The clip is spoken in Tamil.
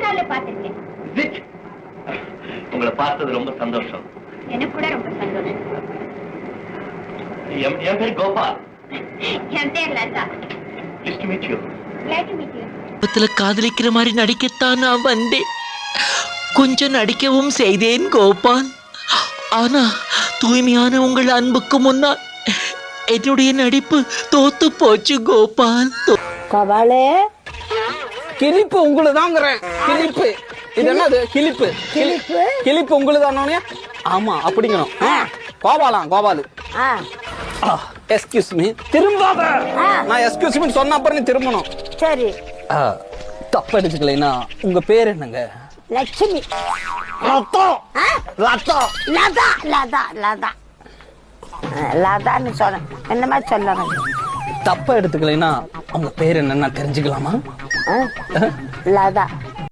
பார்த்திருக்கேன்? உங்களை பார்த்தது ரொம்ப சந்தோஷம். எனக்கு கூட ரொம்ப சந்தோஷம். என் பேர் கோபால். என் பேர் லதா. காதலிக்கிற மாதிரி நடிக்கத்தான் நான் வந்தேன். கொஞ்சம் நடிக்கவும் செய்தேன் கோபால். ஆனா தூய்மையான உங்கள் அன்புக்கு முன்னால் என்னுடைய நடிப்பு தோத்து போச்சு கோபால். கவாலே கிளிப்பு உங்களுதாங்கிறேன். கிளிப்பு இது என்னது? Clip clip? கிளிப்பு உங்களுதானே ஆமா அப்படிங்கணும். கோபாலாம் கோபாலு. ஆ. எஸ்கியூஸ் மீ திரும்பாத. ஆ. நான் எஸ்கியூஸ் மீ சொன்ன அப்புறம் நீ திரும்பணும். சரி. தப்பு எடுத்துக்கலைன்னா உங்க பேர் என்னங்க? லட்சுமி. ரத்தம். ஆ? ரத்தம். லதா லதா லதா. லதான்னு சொன்ன. என்ன மாதிரி சொல்லணும்? தப்பா எடுத்துக்கலைன்னா அவங்க பேர் என்னன்னா தெரிஞ்சுக்கலாமா? லதா.